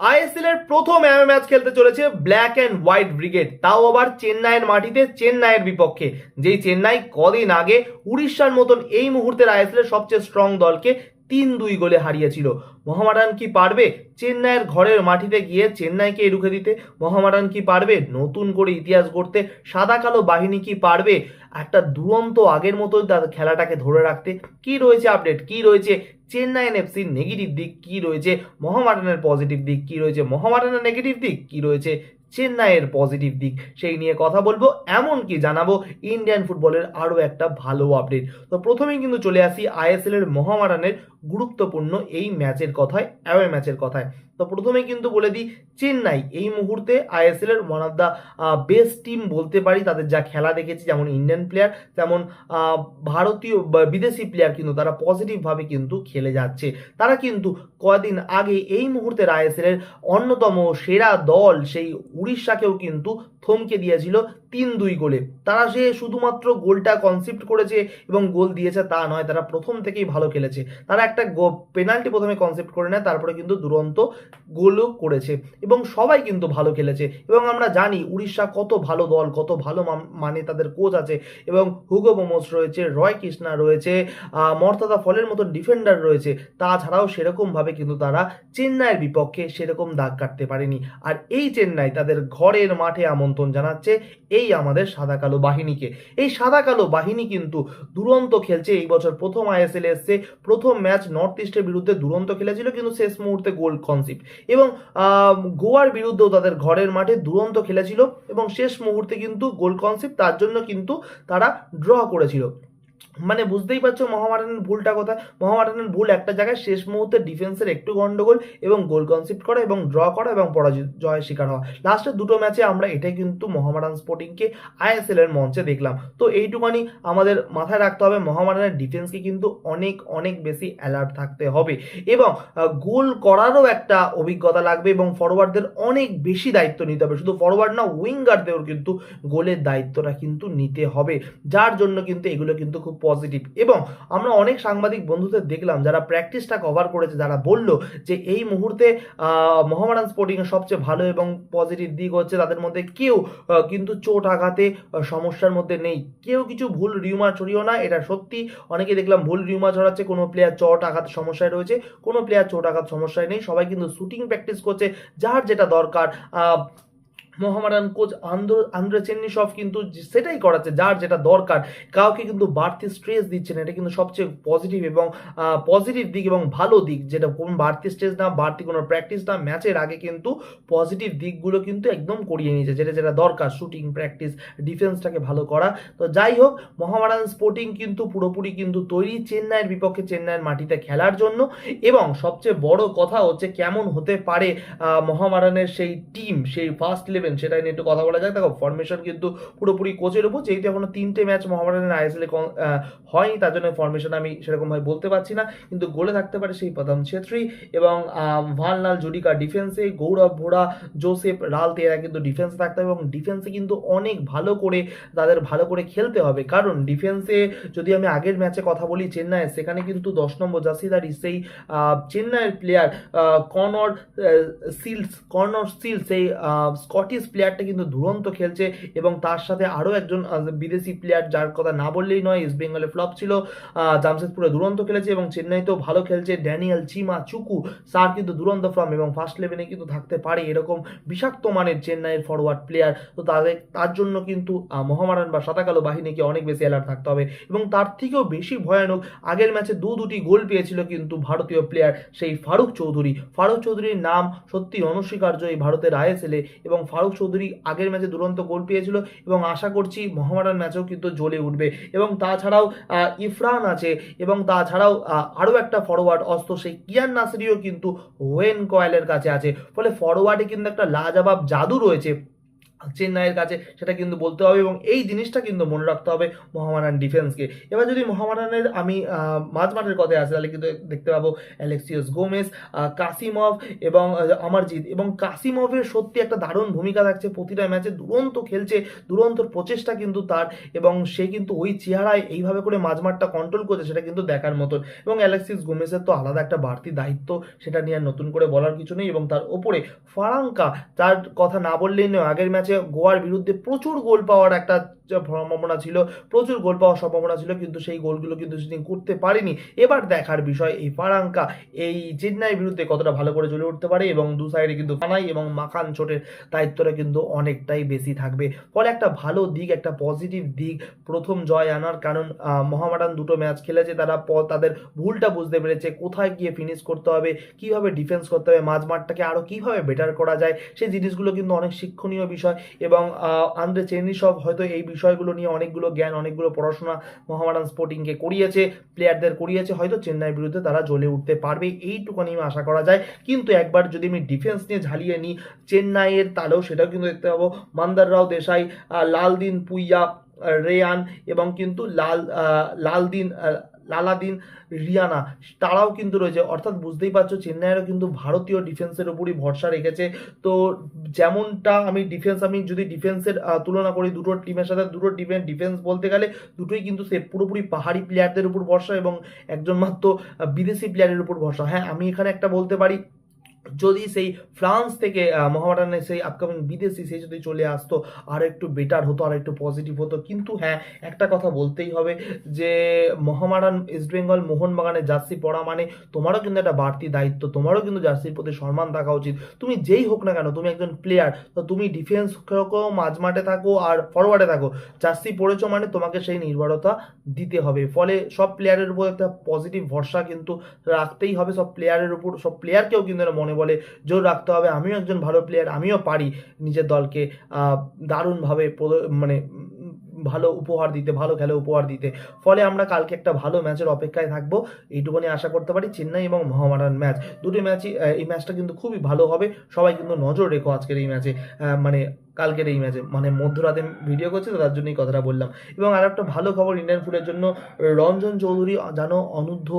ISL এর প্রথম MA match খেলতে চলেছে ব্ল্যাক অ্যান্ড হোয়াইট ব্রিগেড তাও আবার চেন্নাইয়ের মাটিতে, চেন্নাইয়ের বিপক্ষে। যেই চেন্নাই কদিন আগে উড়িষ্যার মতন এই মুহূর্তের আইএসএল এর সবচেয়ে স্ট্রং দলকে তিন দুই গোলে হারিয়েছিল। মোহামেডান কি পারবে? চেন্নাইয়ের ঘরের মাটিতে গিয়ে চেন্নাইকে রুখে দিতে মহামারান কি পারবে? নতুন করে ইতিহাস গড়তে সাদা কালো বাহিনী কি পারবে? একটা দুরন্ত আগের মতো তার খেলাটাকে ধরে রাখতে কি রয়েছে আপডেট কি রয়েছে চেন্নাই এফসির নেগেটিভ দিক? কি রয়েছে মহামারানের পজিটিভ দিক? কি রয়েছে মহামারানের নেগেটিভ দিক? কি রয়েছে চেন্নাইয়ের পজিটিভ দিক। সেই নিয়ে কথা বলব, এমনকি জানাব ইন্ডিয়ান ফুটবলের আরও একটা ভালো আপডেট তো প্রথমেই কিন্তু চলে আসি আইএসএল এর মহামারানের গুরুত্বপূর্ণ এই ম্যাচের কথায় অ্যাওয়ে ম্যাচের কথায়। তো প্রথমেই কিন্তু বলে দিই, চেন্নাই। এই মুহূর্তে আইএসএল এর one of the best team বলতে পারি। তাদের যা খেলা দেখেছি, যেমন ইন্ডিয়ান প্লেয়ার তেমন ভারতীয় বিদেশি প্লেয়ার কিন্তু তারা পজিটিভভাবে কিন্তু খেলে যাচ্ছে। তারা কিন্তু কদিন আগে এই মুহূর্তে আইএসএল এর অন্যতম সেরা দল, সেই উড়িষ্যাকেও কিন্তু থমকে দিয়েছিল। তিন দুই গোলে। তারা সে শুধুমাত্র গোলটা কনসিপ্ট করেছে এবং গোল দিয়েছে তা নয়, তারা প্রথম থেকেই ভালো খেলেছে। তারা একটা পেনাল্টি প্রথমে কনসেপ্ট করে নেয়, তারপরে কিন্তু দুরন্ত গোলও করেছে এবং সবাই কিন্তু ভালো খেলেছে। এবং আমরা জানি উড়িষ্যা কত ভালো দল, কত ভালো মানে তাদের কোচ আছে এবং হুগো বোমোস রয়েছে রয় কৃষ্ণা রয়েছে মর্তাদা ফলের মতো ডিফেন্ডার রয়েছে। তাছাড়াও সেরকমভাবে কিন্তু তারা চেন্নাইয়ের বিপক্ষে সেরকম দাগ কাটতে পারেনি। আর এই চেন্নাই তাদের ঘরের মাঠে আমন্ত্রণ জানাচ্ছে এই আমাদের সাদা কালো বাহিনীকে। এই সাদা কালো বাহিনী কিন্তু দুরন্ত খেলছে। এই বছর প্রথম আইএসএল এসছে, প্রথম ম্যাচ নর্থ ইস্টের বিরুদ্ধে দুরন্ত খেলেছিল, কিন্তু শেষ মুহূর্তে গোল কনসিপ্ট এবং গোয়ার বিরুদ্ধেও তাদের ঘরের মাঠে দুরন্ত খেলেছিল, এবং শেষ মুহূর্তে কিন্তু গোল কনসিপ্ট তার জন্য কিন্তু তারা ড্র করেছিল। মানে বুঝতেই পারছ মহামারানের ভুলটা কোথায়? মহামারানের ভুল একটা জায়গায় শেষ মুহূর্তে ডিফেন্সের একটু গন্ডগোল এবং গোল কনসিপ্ট করা এবং ড্র করা এবং পরাজয়, জয়ের শিকার হওয়া। লাস্টের দুটো ম্যাচে আমরা এটাই কিন্তু মহামারান স্পোর্টিংকে আইএসএল এর মঞ্চে দেখলাম। তো এইটুখানি আমাদের মাথায় রাখতে হবে মহামারানের ডিফেন্সকে কিন্তু অনেক অনেক বেশি অ্যালার্ট থাকতে হবে। এবং গোল করারও একটা অভিজ্ঞতা লাগবে এবং ফরওয়ার্ডদের অনেক বেশি দায়িত্ব নিতে হবে। শুধু ফরওয়ার্ড না উইঙ্গারদেরও কিন্তু গোলের দায়িত্বটা কিন্তু নিতে হবে। যার জন্য কিন্তু এগুলো কিন্তু খুব পজিটিভ এবং আমরা অনেক সাংবাদিক বন্ধুদের দেখলাম যারা প্র্যাকটিসটা কভার করেছে, যারা বলল যে এই মুহূর্তে মোহামেডান স্পোর্টিংয়ের সবচেয়ে ভালো এবং পজিটিভ দিক হচ্ছে তাদের মধ্যে কেউ কিন্তু চোট আঘাতে সমস্যার মধ্যে নেই। কেউ কিছু ভুল রিউমার ছড়িও না, এটা সত্যি। অনেকে দেখলাম ভুল রিউমার ছড়াচ্ছে, কোনো প্লেয়ার চোট আঘাত সমস্যায় রয়েছে, কোনো প্লেয়ার চোট আঘাত সমস্যায় নেই। সবাই কিন্তু শুটিং প্র্যাকটিস করছে, যার যেটা দরকার Mohammedan coach André Andre Chernyshov কিন্তু সেটাই করাচ্ছে যার যেটা দরকার। কাউকে কিন্তু বাড়তি স্ট্রেস দিচ্ছে না এটা কিন্তু সবচেয়ে পজিটিভ এবং পজিটিভ দিক এবং ভালো দিক। যেটা কোন বাড়তি স্ট্রেস না বাড়তি কোনো প্র্যাকটিস না ম্যাচের আগে কিন্তু পজিটিভ দিকগুলো কিন্তু একদম করিয়ে নিয়েছে যেটা যেটা দরকার শুটিং প্র্যাকটিস ডিফেন্সটাকে ভালো করা। তো যাই হোক মোহামেডান স্পোর্টিং কিন্তু পুরোপুরি কিন্তু তৈরি চেন্নাইয়ের বিপক্ষে চেন্নাইয়ের মাটিতে খেলার জন্য। এবং সবচেয়ে বড় কথা হচ্ছে কেমন হতে পারে আহ, মোহামেডানের সেই টিম সেই ফার্স্ট ইলেভেন সেটা নিয়ে একটু কথা বলা যাক। দেখো ফরমেশন কিন্তু পুরোপুরি কোচের উপর যেহেতু এখনও তিনটে ম্যাচ মোহামেডানের আইএসএল হয়নি তার জন্য ফরমেশন আমি সেরকমভাবে বলতে পারছি না। কিন্তু গোলে থাকতে পারে সেই প্রথম ছেত্রী এবং ভানলাল জুডিকা ডিফেন্সে গৌরব ভোড়া জোসেফ রাল তেরা কিন্তু ডিফেন্সে থাকতে হবে এবং ডিফেন্সে কিন্তু অনেক ভালো করে তাদের ভালো করে খেলতে হবে। কারণ ডিফেন্সে যদি আমি আগের ম্যাচে কথা বলি চেন্নাই সেখানে কিন্তু দশ নম্বর জাসিদারি সেই চেন্নাইয়ের player corner seals corner seals সেই আহ, স্কটিশ প্লেয়ারটা কিন্তু দুরন্ত খেলছে এবং তার সাথে আরও একজন বিদেশি প্লেয়ার যার কথা না বললেই নয় ইস্ট বেঙ্গলে ফ্লপ ছিল। জামশেদপুরে দুরন্ত খেলেছে এবং চেন্নাইতেও ভালো খেলছে। ড্যানিয়েল চিমা চুকু সার কিন্তু দুরন্ত ফর্ম এবং ফার্স্ট লেভেলে কিন্তু থাকতে পারে এরকম বিষাক্ত মানের চেন্নাইয়ের ফরওয়ার্ড প্লেয়ার তো তাদের তার জন্য কিন্তু আহ, মোহামেডান বা সাতাকালো বাহিনীকে অনেক বেশি অ্যালার্ট থাকতে হবে এবং তার থেকেও বেশি ভয়ানক আগের ম্যাচে দু দুটি গোল পেয়েছিল কিন্তু ভারতীয় প্লেয়ার সেই ফারুক চৌধুরী। ফারুক চৌধুরীর নাম সত্যি অনস্বীকার্য এই ভারতের আইএসএলে এবং ফারুক চৌধুরী আগের ম্যাচে দুরন্ত গোল পেয়েছিল এবং আশা করছি মোহামেডান ম্যাচেও কিন্তু জ্বলে উঠবে। এবং তাছাড়াও ইফরান আছে এবং তাছাড়াও আরও একটা ফরওয়ার্ড অস্ত্র সেই কিয়ান নাসরিও কিন্তু ওয়েন কয়েলের কাছে আছে। ফলে ফরওয়ার্ডে কিন্তু একটা লাজাবাব জাদু রয়েছে। চেন্নাইয়ের কাছে সেটা কিন্তু বলতে হবে এবং এই জিনিসটা কিন্তু মনে রাখতে হবে মোহামেডান ডিফেন্সকে এবার যদি মোহামেডানের আমি আহ, মাঝমাঠের কথায় আসি তাহলে কিন্তু দেখতে পাবো অ্যালেক্সিয়াস গোমেস কাসিমভ এবং অমরজিৎ। এবং কাসিমভের সত্যি একটা দারুণ ভূমিকা থাকছে প্রতিটা ম্যাচে দুরন্ত খেলছে দুরন্ত প্রচেষ্টা কিন্তু তার এবং সে কিন্তু ওই চেহারায় এইভাবে করে মাঝমাঠটা কন্ট্রোল করছে সেটা কিন্তু দেখার মতন। এবং অ্যালেক্সিস গোমেসের তো আলাদা একটা বাড়তি দায়িত্ব সেটা নিয়ে নতুন করে বলার কিছু নেই এবং তার ওপরে ফারাঙ্কা তার কথা না বললেই নয় আগের ম্যাচে গোয়ার বিরুদ্ধে প্রচুর গোল পাওয়ার একটা সম্ভাবনা ছিল, প্রচুর গোল পাওয়ার সম্ভাবনা ছিল, কিন্তু সেই গোলগুলো কিন্তু সেদিন করতে পারেনি। এবার দেখার বিষয়, এই ফারাঙ্কা, এই চেন্নাইয়ের বিরুদ্ধে কতটা ভালো করে চলে উঠতে পারে এবং দু সাইডে কিন্তু কানাই এবং মাখান চোটের দায়িত্বটা কিন্তু অনেকটাই বেশি থাকবে। ফলে একটা ভালো দিক, একটা পজিটিভ দিক প্রথম জয় আনার কারণ মোহামেডান দুটো ম্যাচ খেলেছে, তারা তাদের ভুলটা বুঝতে পেরেছে, কোথায় গিয়ে ফিনিশ করতে হবে, কীভাবে ডিফেন্স করতে হবে, মাঝ মাঠটাকে আরও কীভাবে বেটার করা যায়, সেই জিনিসগুলো কিন্তু অনেক শিক্ষণীয় বিষয় এবং আন্দ্রে চেনিসব হয়তো এই বিষয়গুলো নিয়ে অনেকগুলো জ্ঞান, অনেকগুলো পড়াশোনা মোহামেডান স্পোর্টিংকে করিয়েছে, প্লেয়ারদের করিয়েছে, হয়তো চেন্নাইয়ের বিরুদ্ধে তারা জ্বলে উঠতে পারবে, এইটুকুনি আশা করা যায়। কিন্তু একবার যদি আমি ডিফেন্স নিয়ে ঝালিয়ে নিই, চেন্নাইয়ের তালেও সেটাও কিন্তু দেখতে পাবো। মান্দার রাও, দেশাই লালদিন পুইয়া রেয়ান এবং কিন্তু লাল লালদিন লালাদিন, রিয়ানা, তারাও কিন্তু রয়েছে। অর্থাৎ বুঝতেই পারছ, চেন্নাইয়েরও কিন্তু ভারতীয় ডিফেন্সের উপরই ভরসা রেখেছে। তো যেমনটা আমি ডিফেন্স আমি যদি ডিফেন্সের তুলনা করি দুটো টিমের সাথে, দুটো টিমের ডিফেন্স বলতে গেলে দুটোই কিন্তু সে পুরোপুরি পাহাড়ি প্লেয়ারদের উপর ভরসা এবং একজন মাত্র বিদেশি প্লেয়ারের উপর ভরসা। হ্যাঁ আমি এখানে একটা বলতে পারি যদি সেই ফ্রান্স থেকে আহ, মোহামেডানের সেই আপকামিং বিদেশি সেই যদি চলে আসতো আর একটু বেটার হতো আর একটু পজিটিভ হতো। কিন্তু হ্যাঁ একটা কথা বলতেই হবে যে মহামারান ইস্ট বেঙ্গল মোহনবাগানের জার্সি পড়া মানে তোমারও কিন্তু একটা বাড়তি দায়িত্ব তোমারও কিন্তু জার্সির প্রতি সম্মান থাকা উচিত। তুমি যেই হোক না কেন তুমি একজন প্লেয়ার তো তুমি ডিফেন্স থাকো মাঝমাঠে থাকো আর ফরওয়ার্ডে থাকো। জার্সি পড়েছো মানে তোমাকে সেই নির্ভরতা দিতে হবে। ফলে সব প্লেয়ারের উপর একটা পজিটিভ ভরসা কিন্তু রাখতেই হবে সব প্লেয়ারের উপর সব প্লেয়ারকেও কিন্তু এটা মনে বলে, জোর রাখতে হবে, আমিও একজন ভালো প্লেয়ার আমিও পারি নিজের দলকে দারুণভাবে মানে ভালো উপহার দিতে, ভালো খেলে উপহার দিতে। ফলে আমরা কালকে একটা ভালো ম্যাচের অপেক্ষায় থাকব, এইটুকুনি আশা করতে পারি, চেন্নাই এবং মহামারান ম্যাচ। দুটো ম্যাচই এই ম্যাচটা কিন্তু খুবই ভালো হবে, সবাই কিন্তু নজর রেখো আজকের এই ম্যাচে মানে কালকের এই ম্যাচে মানে মধ্যরাতে ভিডিও করছে, তো তার জন্যই কথাটা বললাম। এবং আর একটা ভালো খবর ইন্ডিয়ান ফুডের জন্য রঞ্জন চৌধুরী, জানো, অনূর্ধ্ব